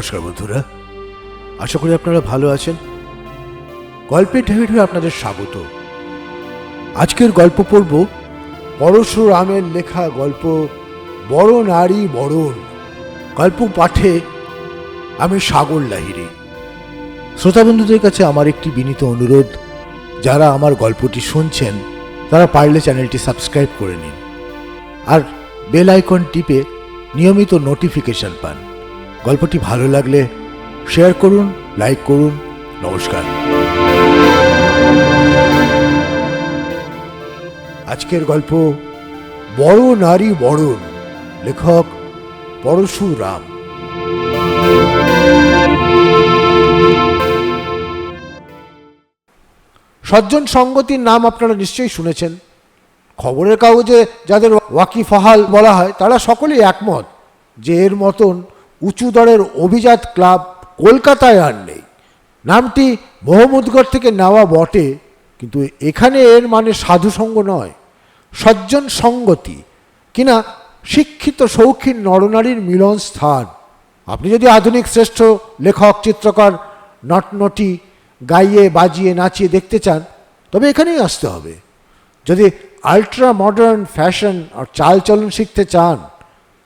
নমস্কার বন্ধুরা। আশা করি আপনারা ভালো আছেন। গল্পের ঢেউয়ে আপনাদের স্বাগত। আজকের গল্প পড়ব পরশুরামের লেখা গল্প বড় নারী বরণ। গল্প পাঠে আমি সাগর লাহিরি শ্রোতা বন্ধুদের কাছে আমার একটি বিনীত অনুরোধ, যারা আমার গল্পটি শুনছেন, তারা পারলে চ্যানেলটি সাবস্ক্রাইব করে নিন। আর বেল আইকন টিপে নিয়মিত নোটিফিকেশন পান। গল্পটি ভালো লাগলে শেয়ার করুন, লাইক করুন, নমস্কার। আজকের গল্প, বড় নারী বরণ, লেখক পরশুরাম। সজ্জন সঙ্গতির নাম আপনারা নিশ্চয়ই শুনেছেন। খবরের কাগজে যাদের ওয়াকিফহাল বলা হয়, তারা সকলেই একমত যে এর মতন উঁচু দরের অভিজাত ক্লাব কলকাতায় আর নেই। নামটি মোহাম্মদগড় থেকে নেওয়া বটে, কিন্তু এখানে এর মানে সাধুসঙ্গ নয়, সজ্জন সঙ্গতি। কিনা শিক্ষিত শৌখিন নরনারীর মিলন স্থান। আপনি যদি আধুনিক শ্রেষ্ঠ লেখক, চিত্রকর, নটনটি গাইয়ে, বাজিয়ে, নাচিয়ে দেখতে চান, তবে এখানেই আসতে হবে। যদি আল্ট্রা মডার্ন ফ্যাশন আর চালচলন শিখতে চান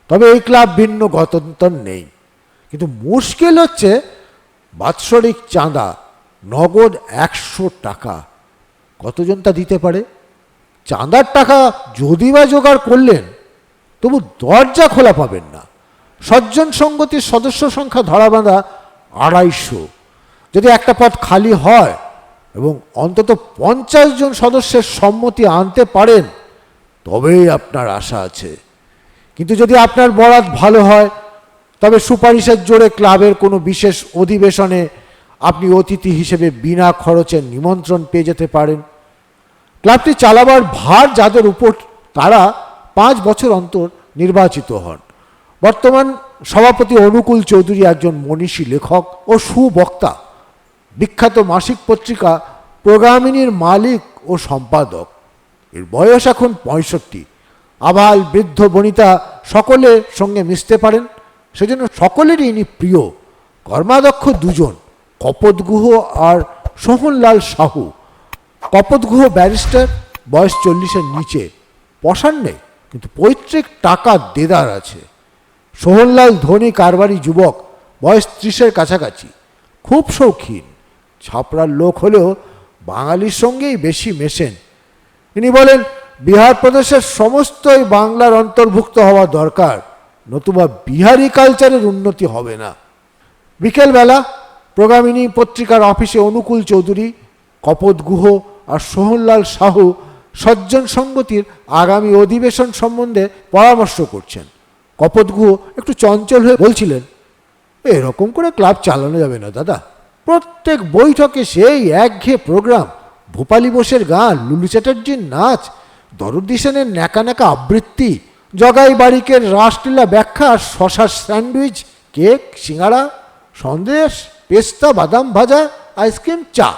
তবে এই ক্লাব ভিন্ন গতন্তর নেই। কিন্তু মুশকিল হচ্ছে বাৎসরিক চাঁদা, নগদ একশো টাকা। কতজন তা দিতে পারে? চাঁদার টাকা যদি বা জোগাড় করলেন, তবু দরজা খোলা পাবেন না। সজ্জন সঙ্গতির সদস্য সংখ্যা ধরা বাঁধা আড়াইশো। যদি একটা পদ খালি হয় এবং অন্তত পঞ্চাশ জন সদস্যের সম্মতি আনতে পারেন, তবেই আপনার আশা আছে। কিন্তু যদি আপনার বরাত ভালো হয়, তবে সুপারিশের জোরে ক্লাবের কোনো বিশেষ অধিবেশনে আপনি অতিথি হিসেবে বিনা খরচে নিমন্ত্রণ পেয়ে যেতে পারেন। ক্লাবটি চালাবার ভার যাদের উপর তারা পাঁচ বছর অন্তর নির্বাচিত হন। বর্তমান সভাপতি অনুকূল চৌধুরী একজন মনীষী লেখক ও সুবক্তা। বিখ্যাত মাসিক পত্রিকা প্রোগ্রামিনীর মালিক ও সম্পাদক। এর বয়স এখন পঁয়ষট্টি। আবাল বৃদ্ধ, বনিতা সকলের সঙ্গে মিশতে পারেন। সেজন্য সকলেরই ইনি প্রিয়। কর্মাধ্যক্ষ দুজন, কপতগুহ আর সোহনলাল সাহু। কপতগুহ ব্যারিস্টার, বয়স চল্লিশের নিচে। পশার নেই, কিন্তু পৈতৃক টাকা দেদার আছে। সোহনলাল ধনী কারবারি যুবক, বয়স ত্রিশের কাছাকাছি। খুব শৌখিন, ছাপড়ার লোক হলেও বাঙালির সঙ্গেই বেশি মেশেন। ইনি বলেন বিহার প্রদেশের সমস্তই বাংলার অন্তর্ভুক্ত হওয়া দরকার। নতুবা বিহারি কালচারের উন্নতি হবে না। বিকেলবেলা প্রোগ্রামিনী পত্রিকার অফিসে অনুকূল চৌধুরী, কপত গুহ আর সোহনলাল সাহু সজ্জন সঙ্গতির আগামী অধিবেশন সম্বন্ধে পরামর্শ করছেন। কপত গুহ একটু চঞ্চল হয়ে বলছিলেন, এরকম করে ক্লাব চালানো যাবে না দাদা। প্রত্যেক বৈঠকে সেই একঘেয়ে প্রোগ্রাম, ভূপালী বোসের গান, লুলু চ্যাটার্জির নাচ দরদি সেনের ন্যাকা ন্যাকা আবৃত্তি, জগাই বারিকের রাসলীলা ব্যাখ্যা, শশার স্যান্ডউইচ, কেক, সিঙ্গাড়া, সন্দেশ, পেস্তা, বাদাম ভাজা, আইসক্রিম, চা।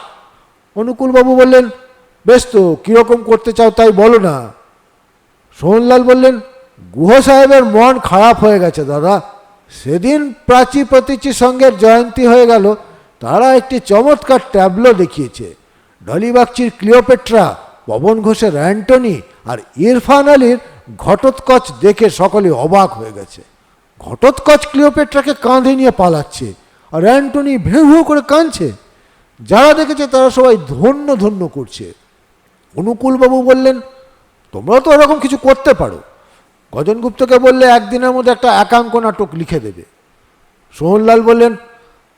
অনুকূলবাবু বললেন, বেশ তো কীরকম করতে চাও তাই বলো না। সোহনলাল বললেন, গুহ সাহেবের মন খারাপ হয়ে গেছে, দাদা। সেদিন প্রাচী প্রতীচী সঙ্গের জয়ন্তী হয়ে গেল, তারা একটি চমৎকার ট্যাবলো দেখিয়েছে। ডলি বাগচির ক্লিওপেট্রা পবন ঘোষের অ্যান্টনি আর ইরফান আলীর ঘটোৎকচ দেখে সকলে অবাক হয়ে গেছে। ঘটোৎকচ ক্লিওপেট্রাকে কাঁধে নিয়ে পালাচ্ছে আর অ্যান্টনি ভেউ ভেউ করে কাঁদছে। যারা দেখেছে তারা সবাই ধন্য ধন্য করছে। অনুকূলবাবু বললেন, তোমরা তো ওরকম কিছু করতে পারো। গজনগুপ্তকে বললে একদিনের মধ্যে একটা একাঙ্ক নাটক লিখে দেবে। সোহনলাল বললেন,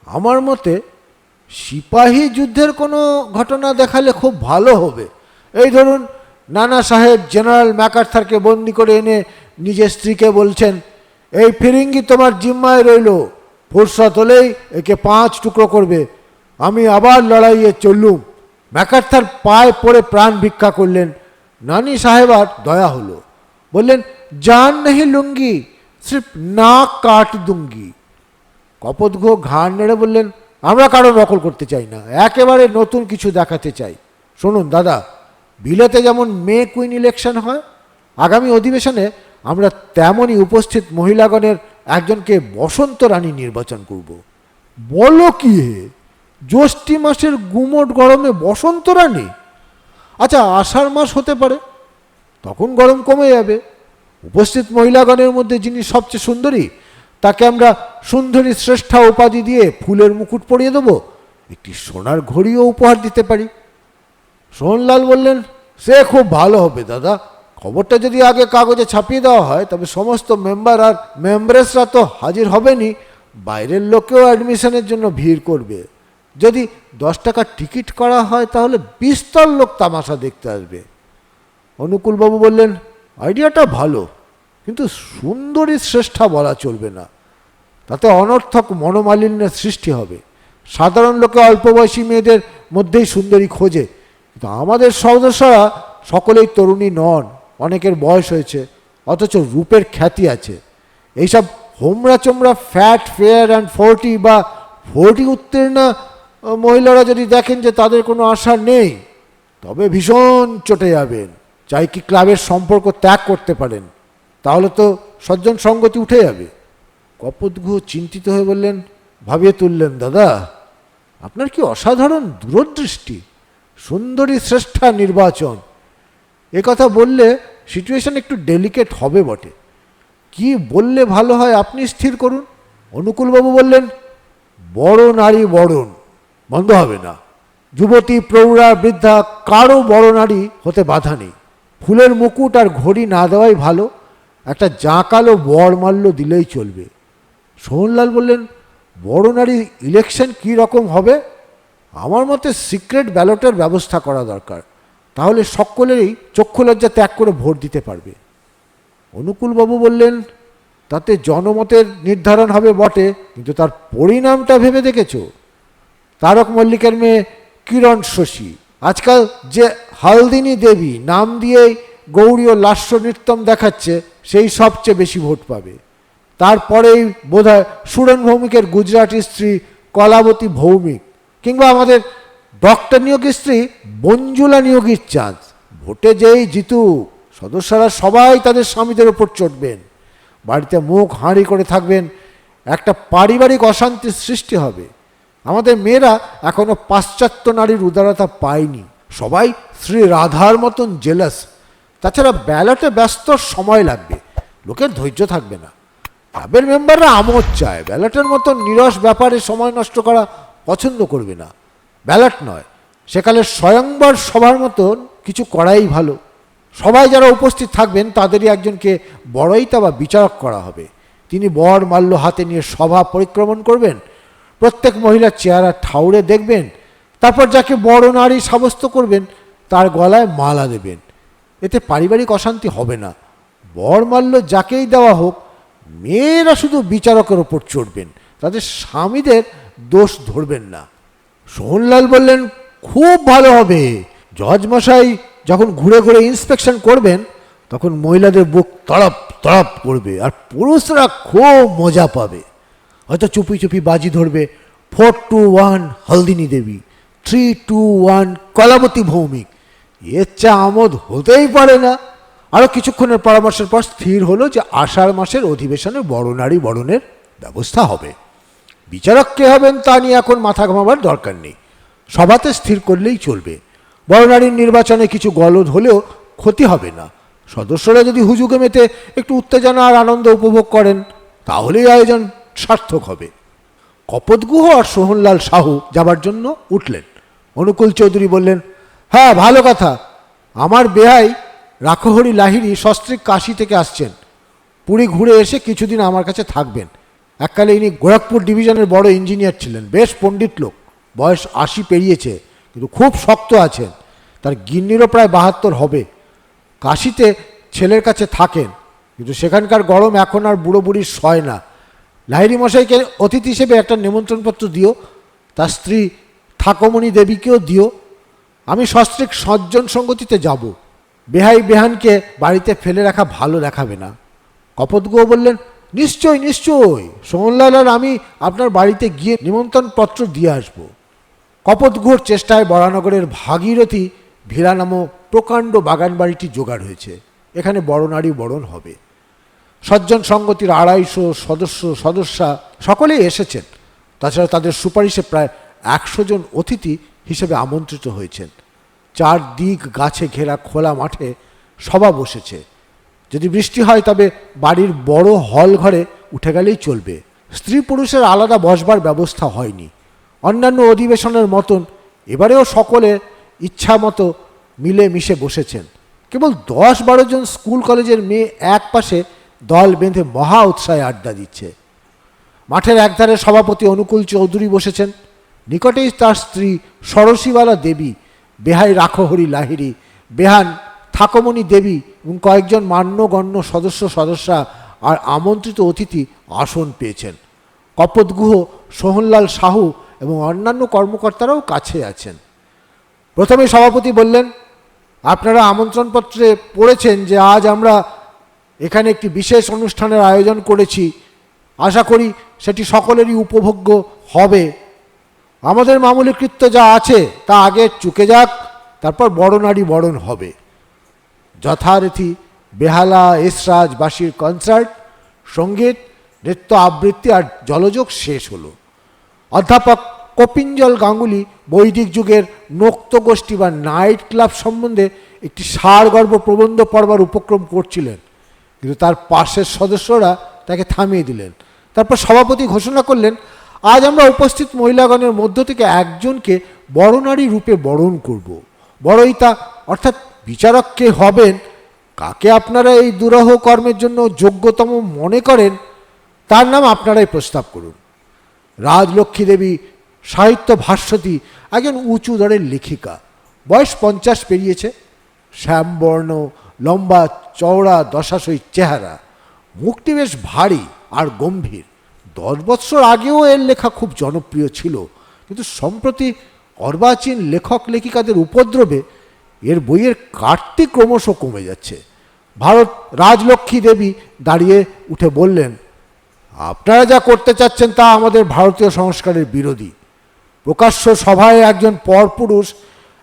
আমার মতে সিপাহী যুদ্ধের কোনো ঘটনা দেখালে খুব ভালো হবে। এই ধরুন, নানা সাহেব জেনারেল ম্যাকার্থারকে বন্দি করে এনে নিজের স্ত্রীকে বলছেন, এই ফিরিঙ্গি তোমার জিম্মায় রইল, ফুরসত হলেই একে পাঁচ টুকরো করবে, আমি আবার লড়াইয়ে চললুম। ম্যাকার্থার পায়ে পড়ে প্রাণ ভিক্ষা করলেন, নানি সাহেব আর দয়া হলো। বললেন, জান নেহি লুঙ্গি, সির্ফ না কাট দুঙ্গি। কপত ঘো ঘাড় নেড়ে বললেন, আমরা কারও নকল করতে চাই না, একেবারে নতুন কিছু দেখাতে চাই। শুনুন দাদা বিলেতে যেমন মে কুইন ইলেকশন হয়, আগামী অধিবেশনে আমরা তেমনই উপস্থিত মহিলাগণের একজনকে বসন্ত রানী নির্বাচন করব। বলো কি হে? জ্যৈষ্ঠী মাসের গুমট গরমে বসন্ত রানী? আচ্ছা আষাঢ় মাস হতে পারে, তখন গরম কমে যাবে। উপস্থিত মহিলাগণের মধ্যে যিনি সবচেয়ে সুন্দরী, তাকে আমরা সুন্দরী শ্রেষ্ঠা উপাধি দিয়ে ফুলের মুকুট পরিয়ে দেবো। একটি সোনার ঘড়িও উপহার দিতে পারি। সোহনলাল বললেন, সে খুব ভালো হবে দাদা। খবরটা যদি আগে কাগজে ছাপিয়ে দেওয়া হয়, তবে সমস্ত মেম্বার আর মেম্বারেসরা তো হাজির হবেনই। বাইরের লোকেও অ্যাডমিশনের জন্য ভিড় করবে। যদি দশ টাকার টিকিট করা হয়, তাহলে বিস্তর লোক তামাশা দেখতে আসবে। অনুকূলবাবু বললেন, আইডিয়াটা ভালো, কিন্তু সুন্দরী শ্রেষ্ঠা বলা চলবে না। তাতে অনর্থক মনোমালিন্যের সৃষ্টি হবে। সাধারণ লোকে অল্প বয়সী মেয়েদের মধ্যেই সুন্দরী খোঁজে। কিন্তু আমাদের সদস্যরা সকলেই তরুণী নন, অনেকের বয়স হয়েছে, অথচ রূপের খ্যাতি আছে। এইসব হোমরা চোমরা ফ্যাট ফেয়ার অ্যান্ড ফোরটি বা ফোরটি উত্তীর্ণ মহিলারা যদি দেখেন যে তাদের কোনো আশা নেই, তবে ভীষণ চটে যাবেন। চাই কি ক্লাবের সম্পর্ক ত্যাগ করতে পারেন, তাহলে তো সজ্জন সঙ্গতি উঠে যাবে। কপদগুহ চিন্তিত হয়ে বললেন, ভাবিয়ে তুললেন, দাদা, আপনার কি অসাধারণ দূরদৃষ্টি। সুন্দরী শ্রেষ্ঠা নির্বাচন। কথা বললে সিচুয়েশন একটু ডেলিকেট হবে বটে। কি বললে ভালো হয় আপনি স্থির করুন। অনুকূলবাবু বললেন, বড় নারী বরণ বন্ধ হবে না। যুবতী, প্রৌঢ়া, বৃদ্ধা, কারও বড় নারী হতে বাধা নেই। ফুলের মুকুট আর ঘড়ি না দেওয়াই ভালো। একটা জাঁকালো বর মাল্য দিলেই চলবে। সোহনলাল বললেন, বড় নারী ইলেকশন কী রকম হবে? আমার মতে সিক্রেট ব্যালটের ব্যবস্থা করা দরকার। তাহলে সকলেরই চক্ষু লজ্জা ত্যাগ করে ভোট দিতে পারবে। অনুকূলবাবু বললেন, তাতে জনমতের নির্ধারণ হবে বটে, কিন্তু তার পরিণামটা ভেবে দেখেছ? তারক মল্লিকের মেয়ে কিরণ শশী, আজকাল যে হালদিনী দেবী নাম দিয়েই ও লাস্য নৃত্যম দেখাচ্ছে, সেই সবচেয়ে বেশি ভোট পাবে। তারপরেই বোধহয় সুরেন ভৌমিকের গুজরাটি স্ত্রী কলাবতী ভৌমিক কিংবা আমাদের ডক্টর নিয়োগী স্ত্রী বঞ্জুলা নিয়োগীর চাঁদ। ভোটে যেই জিতুক, সদস্যরা সবাই তাদের স্বামীদের ওপর চটবেন বাড়িতে মুখ হাঁড়ি করে থাকবেন, একটা পারিবারিক অশান্তির সৃষ্টি হবে। আমাদের মেয়েরা এখনও পাশ্চাত্য নারীর উদারতা পায়নি। সবাই শ্রী রাধার মতন জেলাস তাছাড়া ব্যালটে ব্যস্ত সময় লাগবে, লোকের ধৈর্য থাকবে না। ক্লাবের মেম্বাররা আমোদ চায়, ব্যালটের মতন নিরস ব্যাপারে সময় নষ্ট করা পছন্দ করবে না। ব্যালট নয়। সেকালে স্বয়ংবর সভার মতন কিছু করাই ভালো। সবাই যারা উপস্থিত থাকবেন, তাদেরই একজনকে বড়ইতা বা বিচারক করা হবে। তিনি বর মাল্য হাতে নিয়ে সভা পরিক্রমণ করবেন। প্রত্যেক মহিলার চেহারা ঠাউরে দেখবেন। তারপর যাকে বড় নারী সাব্যস্ত করবেন, তার গলায় মালা দেবেন। এতে পারিবারিক অশান্তি হবে না। বর মাল্য যাকেই দেওয়া হোক, মেয়েরা শুধু বিচারকের ওপর চড়বেন। তাদের স্বামীদের দোষ ধরবেন না। সোহনলাল বললেন, খুব ভালো হবে। জজ মশাই যখন ঘুরে ঘুরে ইন্সপেকশন করবেন, তখন মহিলাদের বুক তড়প তড়প করবে আর পুরুষরা খুব মজা পাবে। হয়তো চুপি চুপি বাজি ধরবে। Four two one Haldini Devi three two one Kalabati Bhowmik. এর চা আমোদ হতেই পারে না। আরও কিছুক্ষণের পরামর্শের পর স্থির হলো যে আষাঢ় মাসের অধিবেশনে বড় নারী বরণের ব্যবস্থা হবে। বিচারক কে হবেন তা নিয়ে এখন মাথা ঘামাবার দরকার নেই। সভাতে স্থির করলেই চলবে। বড় নারীর নির্বাচনে কিছু গলদ হলেও ক্ষতি হবে না। সদস্যরা যদি হুজুগে মেতে একটু উত্তেজনা আর আনন্দ উপভোগ করেন, তাহলেই আয়োজন সার্থক হবে। কপতগুহ আর সোহনলাল সাহু যাবার জন্য উঠলেন। অনুকূল চৌধুরী বললেন হ্যাঁ ভালো কথা। আমার বেহাই রাখহরি লাহিরি সস্ত্রীক কাশি থেকে আসছেন। পুরী ঘুরে এসে কিছুদিন আমার কাছে থাকবেন। এককালে ইনি গোরখপুর ডিভিশনের বড় ইঞ্জিনিয়ার ছিলেন, বেশ পণ্ডিত লোক, বয়স আশি পেরিয়েছে, কিন্তু খুব শক্ত আছেন, তার গিন্নিরও প্রায় বাহাত্তর হবে, কাশিতে ছেলের কাছে থাকেন, কিন্তু সেখানকার গরম এখন আর বুড়ো বুড়ির সয় না। লাহিরি মশাইকে অতিথি হিসেবে একটা নিমন্ত্রণপত্র দিও, তার স্ত্রী ঠাকুমণি দেবীকেও দিও, আমি সস্ত্রিক সজ্জন সঙ্গতিতে যাব, বেহাই বেহানকে বাড়িতে ফেলে রাখা ভালো দেখাবে না। কপতগুহ বললেন নিশ্চয় নিশ্চয়। সোহনলাল আর আমি আপনার বাড়িতে গিয়ে নিমন্ত্রণ পত্র দিয়ে আসব। কপতগুহর চেষ্টায় বরানগরের ভাগীরথী ভিলা নামক প্রকাণ্ড বাগান বাড়িটি জোগাড় হয়েছে। এখানে বড় নারী বরণ হবে। সজ্জন সঙ্গতির আড়াইশো সদস্য, সদস্যা সকলেই এসেছেন। তাছাড়া তাদের সুপারিশে প্রায় একশো জন অতিথি হিসেবে আমন্ত্রিত হয়েছেন। চারদিক গাছে ঘেরা খোলা মাঠে সভা বসেছে। যদি বৃষ্টি হয় তবে বাড়ির বড় হল ঘরে উঠে গেলেই চলবে। স্ত্রী পুরুষের আলাদা বসবার ব্যবস্থা হয়নি। অন্যান্য অধিবেশনের মতন এবারেও সকলে ইচ্ছা মতো মিলে মিশে বসেছেন। কেবল দশ বারো জন স্কুল কলেজের মেয়ে এক পাশে দল বেঁধে মহা উৎসাহে আড্ডা দিচ্ছে। মাঠের একধারে সভাপতি অনুকূল চৌধুরী বসেছেন। নিকটেই তার স্ত্রী সরসীবালা দেবী, বেহাই রাখহরি লাহিরি বেহান থাকমণি দেবী এবং কয়েকজন মান্যগণ্য সদস্য, সদস্যা আর আমন্ত্রিত অতিথি আসন পেয়েছেন। কপতগুহ, সোহনলাল সাহু এবং অন্যান্য কর্মকর্তারাও কাছে আছেন। প্রথমে সভাপতি বললেন, আপনারা আমন্ত্রণপত্রে পড়েছেন যে আজ আমরা এখানে একটি বিশেষ অনুষ্ঠানের আয়োজন করেছি। আশা করি সেটি সকলেরই উপভোগ্য হবে। আমাদের মামুলি কৃত্য যা আছে তা আগে চুকে যাক, তারপর বড়নারী বরণ হবে। যথারীতি বেহালা এসরাজ বাসির কনসার্ট সংগীত, নৃত্য আবৃত্তি আর জলযোগ শেষ হলো। অধ্যাপক কপিঞ্জল গাঙ্গুলি বৈদিক যুগের নোক্ত গোষ্ঠী বা নাইট ক্লাব সম্বন্ধে একটি সারগর্ভ প্রবন্ধ পড়বার উপক্রম করছিলেন। কিন্তু তার পাশের সদস্যরা তাকে থামিয়ে দিলেন। তারপর সভাপতি ঘোষণা করলেন, আজ আমরা উপস্থিত মহিলাগণের মধ্য থেকে একজনকে বড় নারী রূপে বরণ করব। বড়ইতা অর্থাৎ বিচারক কে হবেন, কাকে আপনারা এই দুরহ কর্মের জন্য যোগ্যতম মনে করেন, তার নাম আপনারাই প্রস্তাব করুন। রাজলক্ষ্মী দেবী সাহিত্য ভাষ্যতী একজন উঁচু দরের লেখিকা। বয়স পঞ্চাশ পেরিয়েছে। শ্যামবর্ণ, লম্বা চওড়া, দশাশই চেহারা। মুখটি বেশ ভারী আর গম্ভীর। দশ বৎসর আগেও এর লেখা খুব জনপ্রিয় ছিল। কিন্তু সম্প্রতি অর্বাচীন লেখক লেখিকাদের উপদ্রবে এর বইয়ের কাটতি ক্রমশ কমে যাচ্ছে। ভারত রাজলক্ষ্মী দেবী দাঁড়িয়ে উঠে বললেন, আপনারা যা করতে চাচ্ছেন তা আমাদের ভারতীয় সংস্কারের বিরোধী। প্রকাশ্য সভায় একজন পরপুরুষ,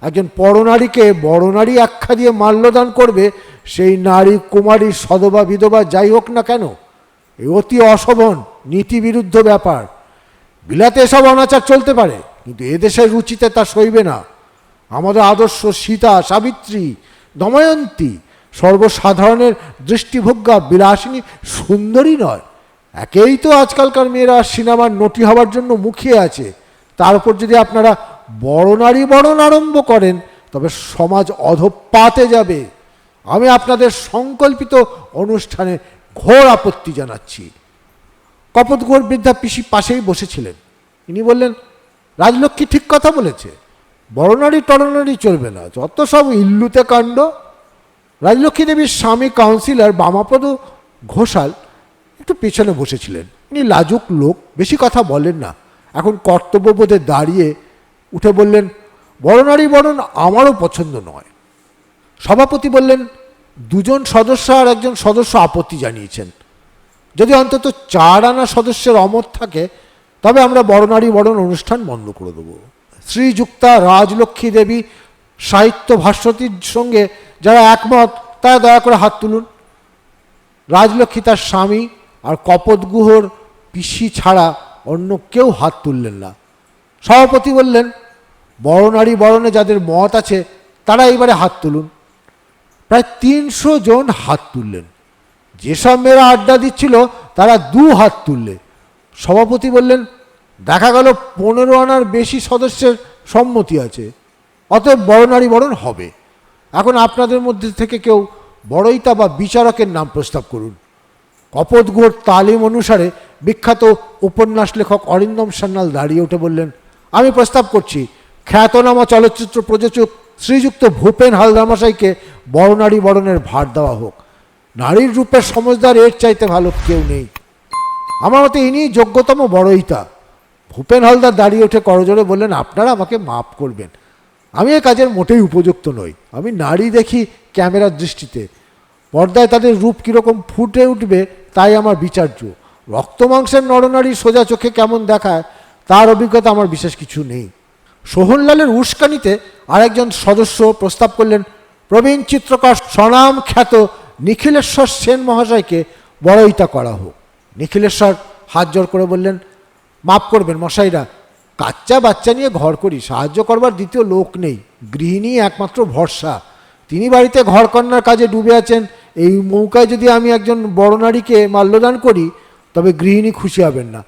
একজন পরনারীকে বড়নারী আখ্যা দিয়ে মাল্যদান করবে, সেই নারী, কুমারী, সদবা, বিধবা, যাই হোক না কেন, এ অতি অশোভন, নীতিবিরুদ্ধ ব্যাপার। বিলাতে এসব অনাচার চলতে পারে, কিন্তু এদেশের রুচিতে তা সইবে না। আমাদের আদর্শ সীতা, সাবিত্রী, দময়ন্তী, সর্বসাধারণের দৃষ্টিভোগ্যা বিলাসিনী সুন্দরী নয়। একেই তো আজকালকার মেয়েরা সিনেমার নটি হওয়ার জন্য মুখিয়ে আছে। তার উপর যদি আপনারা বড় নারী বরণ আরম্ভ করেন, তবে সমাজ অধপাতে যাবে। আমি আপনাদের সংকল্পিত অনুষ্ঠানে ঘোর আপত্তি জানাচ্ছি। কপতঘোর বৃদ্ধা পিসি পাশেই বসেছিলেন। ইনি বললেন, রাজলক্ষ্মী ঠিক কথা বলেছে। বড়নারী টরনারী চলবে না। যত সব ইল্লুতে কাণ্ড রাজলক্ষ্মী দেবীর স্বামী কাউন্সিলর বামাপদ ঘোষাল একটু পেছনে বসেছিলেন। উনি লাজুক লোক, বেশি কথা বলেন না। এখন কর্তব্যবোধে দাঁড়িয়ে উঠে বললেন বড়নারী বরণ আমারও পছন্দ নয়। সভাপতি বললেন, দুজন সদস্য আর একজন সদস্য আপত্তি জানিয়েছেন। যদি অন্তত চার আনা সদস্যের অমত থাকে, তবে আমরা বড়নারী বরণ অনুষ্ঠান বন্ধ করে দেব। শ্রীযুক্তা রাজলক্ষ্মী দেবী সাহিত্য ভাস্বতীর সঙ্গে যারা একমত, তারা দয়া করে হাত তুলুন। রাজলক্ষ্মী তার স্বামী আর কপতগুহর পিসি ছাড়া অন্য কেউ হাত তুললেন না। সভাপতি বললেন, বড় নারী বরণে যাদের মত আছে, তারা এবারে হাত তুলুন। প্রায় তিনশো জন হাত তুললেন। যেসব মেয়েরা আড্ডা দিচ্ছিল, তারা দু হাত তুললে। সভাপতি বললেন দেখা গেল পনেরো আনার বেশি সদস্যের সম্মতি আছে। অতএব বড় নারী বরণ হবে। এখন আপনাদের মধ্যে থেকে কেউ বড়ইতা বা বিচারকের নাম প্রস্তাব করুন। কপতগুড় তালিম অনুসারে বিখ্যাত উপন্যাস লেখক অরিন্দম সান্যাল দাঁড়িয়ে উঠে বললেন, আমি প্রস্তাব করছি, খ্যাতনামা চলচ্চিত্র প্রযোজক শ্রীযুক্ত ভূপেন হালদারমশাইকে বড়নারী বরণের ভার দেওয়া হোক। নারীর রূপের সমজদার এর চাইতে ভালো কেউ নেই। আমার মতে ইনি যোগ্যতম বড়ইতা। ভূপেন হালদার দাঁড়িয়ে উঠে করজোরে বললেন, আপনারা আমাকে মাফ করবেন। আমি এ কাজের মোটেই উপযুক্ত নই। আমি নারী দেখি ক্যামেরার দৃষ্টিতে। পর্দায় তাদের রূপ কীরকম ফুটে উঠবে তাই আমার বিচার্য। রক্ত মাংসের নরনারী সোজা চোখে কেমন দেখায়, তার অভিজ্ঞতা আমার বিশেষ কিছু নেই। সোহনলালের উস্কানিতে আরেকজন সদস্য প্রস্তাব করলেন, প্রবীণ চিত্রকর স্বনাম খ্যাত নিখিলেশ্বর সেন মহাশয়কে বড়ইতা করা হোক। নিখিলেশ্বর হাত জোর করে বললেন মাফ করবেন মশাইরা, কাচ্চা বাচ্চা নিয়ে ঘর করি, সাহায্য করবার দ্বিতীয় লোক নেই, গৃহিণী একমাত্র ভরসা। তিনি বাড়িতে ঘর কন্যার কাজে ডুবে আছেন, এই মৌকায় যদি আমি একজন বড় নারীকে মাল্যদান করি, তবে গৃহিণী খুশি হবেন না।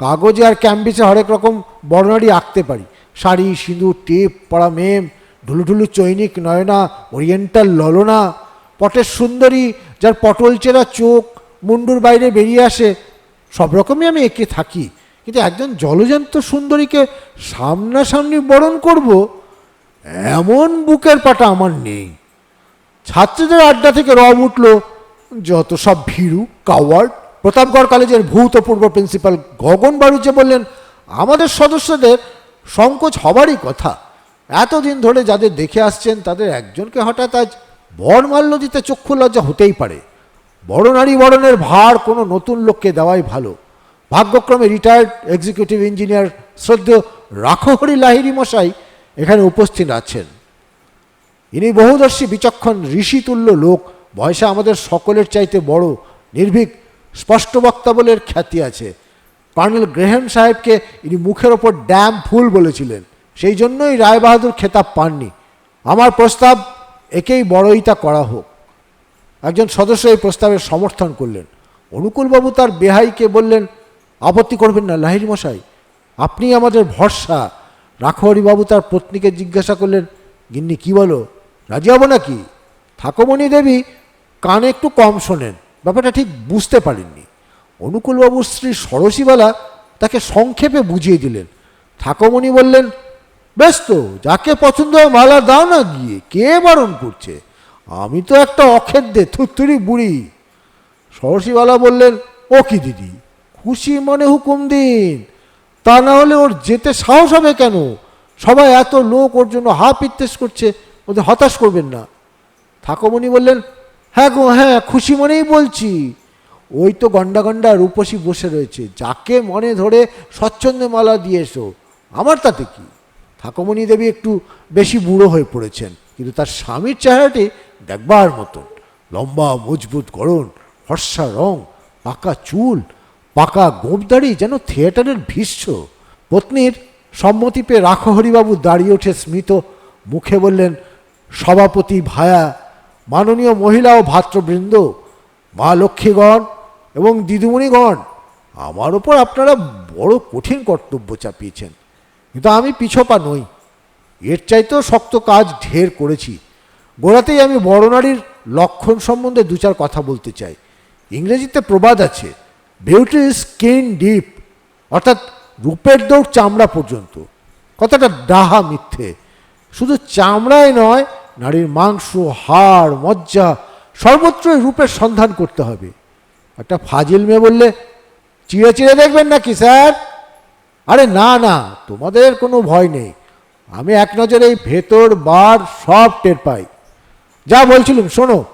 কাগজে আর ক্যাম্বিসে হরেক রকম বড় নারী আঁকতে পারি। শাড়ি, সিঁদুর, টেপ, পড়া মেম, ঢুলুঢুলু চৈনিক নয়না, ওরিয়েন্টাল ললনা, পটের সুন্দরী যার পটল চেরা চোখ, মুন্ডুর বাইরে বেরিয়ে আসে, সব রকমই আমি এঁকে থাকি। কিন্তু একজন জলজান্ত সুন্দরীকে সামনাসামনি বরণ করব, এমন বুকের পাটা আমার নেই। ছাত্রদের আড্ডা থেকে রব উঠল, যত সব ভীরু, কাওয়ার্ড, প্রতাপগড় কলেজের ভূতপূর্ব প্রিন্সিপাল গগন বাড়ুচে বললেন, আমাদের সদস্যদের সংকোচ হবারই কথা। এতদিন ধরে যাদের দেখে আসছেন, তাদের একজনকে হঠাৎ আজ বরমাল্য দিতে চক্ষু লজ্জা হতেই পারে। বড় নারী বরণের ভার কোনো নতুন লোককে দেওয়াই ভালো। ভাগ্যক্রমে রিটায়ার্ড এক্সিকিউটিভ ইঞ্জিনিয়ার শ্রদ্ধেয় রাখহরি লাহিরি মশাই এখানে উপস্থিত আছেন। ইনি বহুদর্শী, বিচক্ষণ, ঋষিতুল্য লোক। বয়সে আমাদের সকলের চাইতে বড়, নির্ভীক, স্পষ্ট বক্তা বলে খ্যাতি আছে। কর্নেল গ্রেহাম সাহেবকে ইনি মুখের ওপর ড্যাম ফুল বলেছিলেন। সেই জন্যই রায়বাহাদুর খেতাব পাননি। আমার প্রস্তাব একেই বড়ইটা করা হোক। একজন সদস্য এই প্রস্তাবের সমর্থন করলেন। অনুকূলবাবু তার বেহাইকে বললেন আপত্তি করবেন না লাহিরি মশাই। আপনি আমাদের ভরসা। রাখহরিবাবু তার পত্নীকে জিজ্ঞাসা করলেন, গিন্নি, কি বলো? রাজি হব নাকি? ঠাকুমণি দেবী, কানে একটু কম শোনেন। ব্যাপারটা ঠিক বুঝতে পারেননি। অনুকূলবাবুর স্ত্রী সরসীবালা তাকে সংক্ষেপে বুঝিয়ে দিলেন। ঠাকুমণি বললেন, বেশ তো, যাকে পছন্দ হয় মালা দাও না গিয়ে, কে বারণ করছে? আমি তো একটা অখেদ্দে থুত্তুরি বুড়ি। সরসীবালা বললেন, ও কি দিদি? খুশি মনে হুকুম দিন। তা না হলে ওর যেতে সাহস হবে কেন? সবাই এত লোক ওর জন্য হা পিত্তেস করছে, ওদের হতাশ করবেন না। ঠাকুমণি বললেন হ্যাঁ গো হ্যাঁ খুশি মনেই বলছি। ওই তো গন্ডা গন্ডা রূপসী বসে রয়েছে। যাকে মনে ধরে স্বচ্ছন্দে মালা দিয়ে এসো। আমার তাতে কি? ঠাকুমণি দেবী একটু বেশি বুড়ো হয়ে পড়েছেন, কিন্তু তার স্বামীর চেহারাটি দেখবার মতন। লম্বা, মজবুত গড়ন, ফর্সা রং, পাকা চুল পাকা গোপদাড়ি যেন থিয়েটারের ভীষ্ম। পত্নীর সম্মতি পেয়ে রাখহরিবাবু দাঁড়িয়ে উঠে স্মিত। মুখে বললেন, সভাপতি ভায়া, মাননীয় মহিলা ও ভাতৃবৃন্দ, মা লক্ষ্মীগণ এবং দিদিমণিগণ, আমার ওপর আপনারা বড় কঠিন কর্তব্য চাপিয়েছেন, কিন্তু আমি পিছপা নই। এর চাইতেও শক্ত কাজ ঢের করেছি। গোড়াতেই আমি বড় নারীর লক্ষণ সম্বন্ধে দু চার কথা বলতে চাই। ইংরেজিতে প্রবাদ আছে বিউটি স্কিন ডিপ অর্থাৎ রূপের দৌড় চামড়া পর্যন্ত। কথাটা ডাহা মিথ্যে। শুধু চামড়ায় নয়, নারীর মাংস, হাড়, মজ্জা, সর্বত্রই রূপের সন্ধান করতে হবে। একটা ফাজিল মেয়ে বললে, চিড়ে চিড়ে দেখবেন নাকি, স্যার? আরে না না, তোমাদের কোনো ভয় নেই। আমি এক নজরে এই ভেতর, বার, সব টের পাই। যা বলছিলাম, শোনো,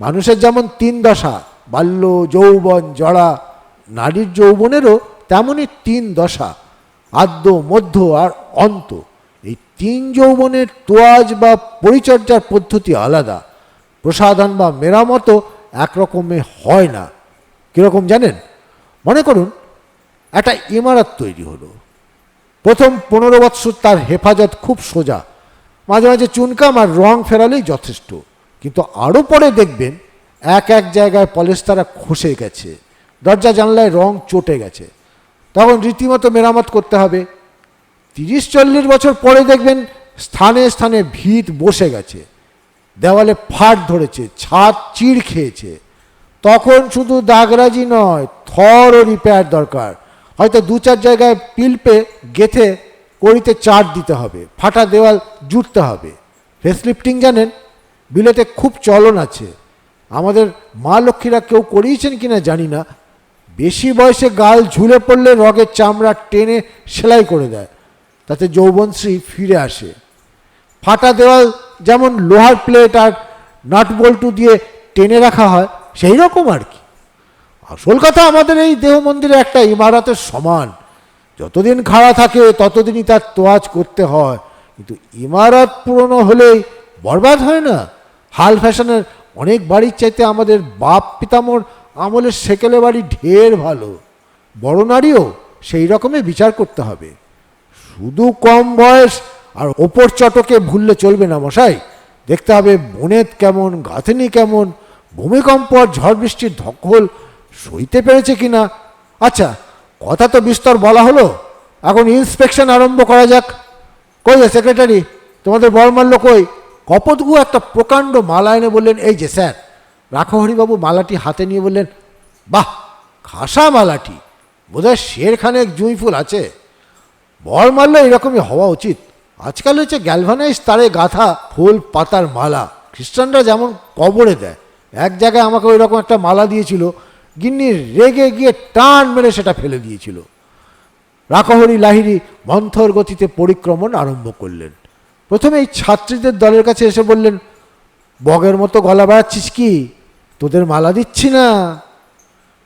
মানুষের যেমন তিন দশা, বাল্য, যৌবন জড়া নারীর যৌবনেরও তেমনই তিন দশা, আদ্য, মধ্য আর অন্ত। এই তিন যৌবনের তোয়াজ বা পরিচর্যার পদ্ধতি আলাদা। প্রসাধন বা মেরামতো একরকমে হয় না। কীরকম জানেন? মনে করুন, একটা ইমারত তৈরি হলো। প্রথম পনেরো বৎসর তার হেফাজত খুব সোজা। মাঝে মাঝে চুনকাম আর রং ফেরালেই যথেষ্ট। কিন্তু আরও পরে দেখবেন, এক এক জায়গায় পলেস্তারা খসে গেছে। দরজা জানলায় রং চটে গেছে। তখন রীতিমতো মেরামত করতে হবে। তিরিশ চল্লিশ বছর পরে দেখবেন স্থানে স্থানে ভিত বসে গেছে। দেওয়ালে ফাট ধরেছে, ছাদ চিড় খেয়েছে। তখন শুধু দাগরাজি নয়, থরও রিপেয়ার দরকার। হয়তো দু চার জায়গায় পিলপে গেথে কড়িতে চার দিতে হবে, ফাটা দেওয়াল জুটতে হবে। ফেসলিফটিং জানেন, বিলেতে খুব চলন আছে। আমাদের মা লক্ষ্মীরা কেউ করিয়েছেন কিনা জানি না বেশি বয়সে গাল ঝুলে পড়লে রগের চামড়া টেনে সেলাই করে দেয়। তাতে যৌবনশ্রী ফিরে আসে। ফাটা দেওয়াল যেমন লোহার প্লেট আর নাট বল্টু দিয়ে টেনে রাখা হয়, সেই রকম আর কি। আসল কথা আমাদের এই দেহ মন্দিরে একটা ইমারতের সমান। যতদিন খাড়া থাকে, ততদিনই তার তোয়াজ করতে হয়। কিন্তু ইমারত পুরনো হলেই বরবাদ হয় না। হাল ফ্যাশনের অনেক বাড়ির চাইতে আমাদের বাপ পিতামর আমলের সেকেলে বাড়ি ঢের ভালো। বড় নারীও সেই রকমই বিচার করতে হবে। শুধু কম বয়স আর ওপর চটকে ভুললে চলবে না মশাই। দেখতে হবে বনেত কেমন, গাঁথনি কেমন, ভূমিকম্প, ঝড় বৃষ্টির ধকল সইতে পেরেছে কিনা আচ্ছা কথা তো বিস্তর বলা হলো। এখন ইন্সপেকশন আরম্ভ করা যাক। কই সেক্রেটারি? তোমাদের বরমাল্য কই? কপতগু একটা প্রকাণ্ড মালা এনে বললেন, এই যে স্যার রাখো হরিবাবু, মালাটি হাতে নিয়ে বললেন, বাহ, খাসা মালাটি। বোধহয় শেরখানেক জুঁই ফুল আছে। বর মারলে এরকমই হওয়া উচিত। আজকাল হচ্ছে গ্যালভানাইজ তারে গাথা ফুল, পাতার মালা। খ্রিস্টানরা যেমন কবরে দেয়। এক জায়গায় আমাকে ওই রকম একটা মালা দিয়েছিল, গিন্নি রেগে গিয়ে টান মেরে সেটা ফেলে দিয়েছিল। রাকহরি লাহিরি মন্থর গতিতে পরিক্রমণ আরম্ভ করলেন। প্রথমে এই ছাত্রীদের দলের কাছে এসে বললেন, বগের মতো গলা বাড়াচ্ছিস কি? তোদের মালা দিচ্ছি না।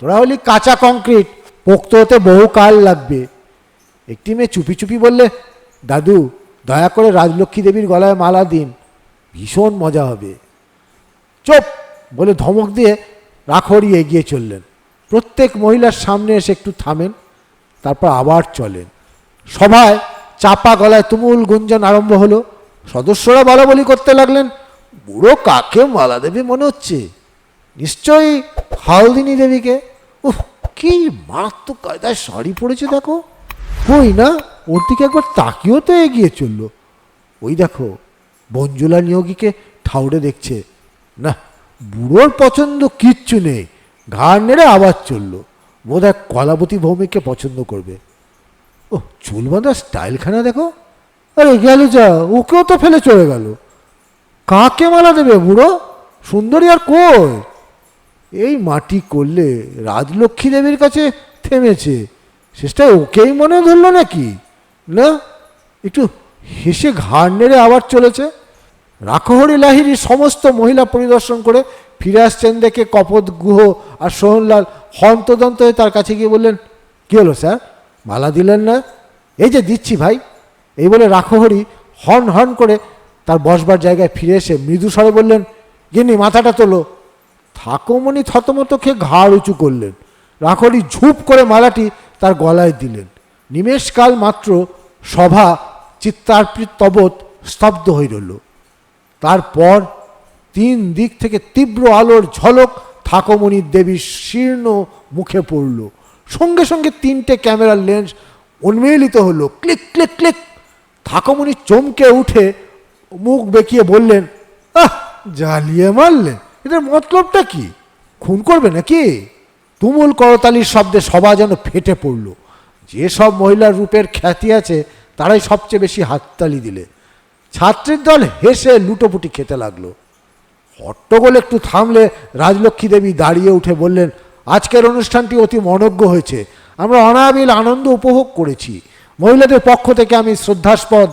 তোরা হলি কাঁচা কংক্রিট, পোক্ত হতে বহু কাল লাগবে। একটি মেয়ে চুপি চুপি বললে, দাদু, দয়া করে রাজলক্ষ্মী দেবীর গলায় মালা দিন, ভীষণ মজা হবে। চুপ বলে ধমক দিয়ে রাখড়ি এগিয়ে চললেন। প্রত্যেক মহিলার সামনে এসে একটু থামেন, তারপর আবার চলেন। সভায় চাপা গলায় তুমুল গুঞ্জন আরম্ভ হলো। সদস্যরা বলা বলি করতে লাগলেন, বুড়ো কাকে মালা দেবে মনে হচ্ছে? নিশ্চয়ই হালদিনী দেবীকে? উফ, কি মারাত্মক কায়দায় শাড়ি পরেছে দেখো। কই না, ওর দিকে একবার তাকিয়েও তো এগিয়ে চলল। ওই দেখো, বঞ্জুলা নিয়োগীকে ঠাউরে দেখছে। না, বুড়োর পছন্দ কিচ্ছু নেই। ঘাড় নেড়ে আবার চলল। বোধ হয় কলাবতী ভৌমিককে পছন্দ করবে। ও চুল বাঁধার স্টাইলখানা দেখো। আরে গেল যা, ওকেও তো ফেলে চলে গেল। কাকে মালা দেবে বুড়ো? সুন্দরী আর কই? এই মাটি করলে রাজলক্ষ্মী দেবীর কাছে থেমেছে। শেষটা ওকেই মনে ধরলো নাকি? না? একটু হেসে ঘাড় নেড়ে আবার চলেছে। রাখহরি লাহিরি সমস্ত মহিলা পরিদর্শন করে ফিরে আসছেন দেখে কপত গুহ আর সোহনলাল হন্তদন্ত হয়ে তার কাছে গিয়ে বললেন, কী হলো স্যার? মালা দিলেন না? এই যে দিচ্ছি ভাই। এই বলে রাখহরি হন হন করে তার বসবার জায়গায় ফিরে এসে মৃদু স্বরে বললেন গিনি মাথাটা তোলো। ঠাকুমণি থতমত খেয়ে ঘাড় উঁচু করলেন। রাখরি ঝুপ করে মালাটি তার গলায় দিলেন। নিমেষকাল মাত্র সভা চিত্তার্পিত তবৎ স্তব্ধ হয়ে রইল। তারপর তিন দিক থেকে তীব্র আলোর ঝলক ঠাকুমণির দেবীর শীর্ণ মুখে পড়ল। সঙ্গে সঙ্গে তিনটে ক্যামেরার লেন্স উন্মিলিত হলো। Click click click. ঠাকুমণি চমকে উঠে মুখ বেঁকিয়ে বললেন, আহ, জ্বালিয়ে মারলেন। এটার মতলবটা কি? খুন করবে নাকি? তুমুল করতালির শব্দে সভা যেন ফেটে পড়ল। যেসব মহিলার রূপের খ্যাতি আছে, তারাই সবচেয়ে বেশি হাততালি দিলে। ছাত্রীর দল হেসে লুটোপুটি খেতে লাগল। হট্টগোল একটু থামলে রাজলক্ষ্মী দেবী দাঁড়িয়ে উঠে বললেন, আজকের অনুষ্ঠানটি অতি মনজ্ঞ হয়েছে। আমরা অনাবিল আনন্দ উপভোগ করেছি। মহিলাদের পক্ষ থেকে আমি শ্রদ্ধাস্পদ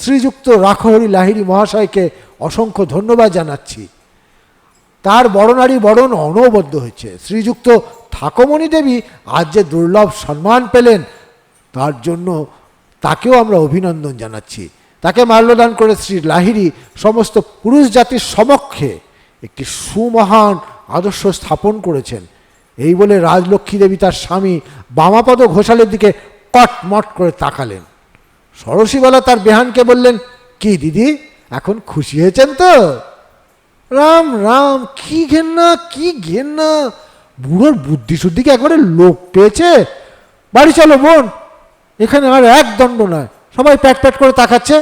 শ্রীযুক্ত রাখহরি লাহিরি মহাশয়কে অসংখ্য ধন্যবাদ জানাচ্ছি। তার বড়নারী বরণ অনবদ্য হয়েছে। শ্রীযুক্ত ঠাকুমণি দেবী আজ যে দুর্লভ সম্মান পেলেন, তার জন্য তাকেও আমরা অভিনন্দন জানাচ্ছি। তাকে মাল্যদান করে শ্রী লাহিরি সমস্ত পুরুষ জাতির সমক্ষে একটি সুমহান আদর্শ স্থাপন করেছেন। এই বলে রাজলক্ষ্মী দেবী তার স্বামী বামাপদ ঘোষালের দিকে কটমট করে তাকালেন। সরসীবালা তার বেহানকে বললেন, কি দিদি, এখন খুশি হয়েছেন তো? রাম রাম, কি ঘেন্না কি ঘেন্না? বুড়োর বুদ্ধি শুদ্ধিকে একবারে লোক পেয়েছে। বাড়ি চলো বোন। এখানে আর এক দণ্ড নয় সবাই প্যাট প্যাট করে তাকাচ্ছে।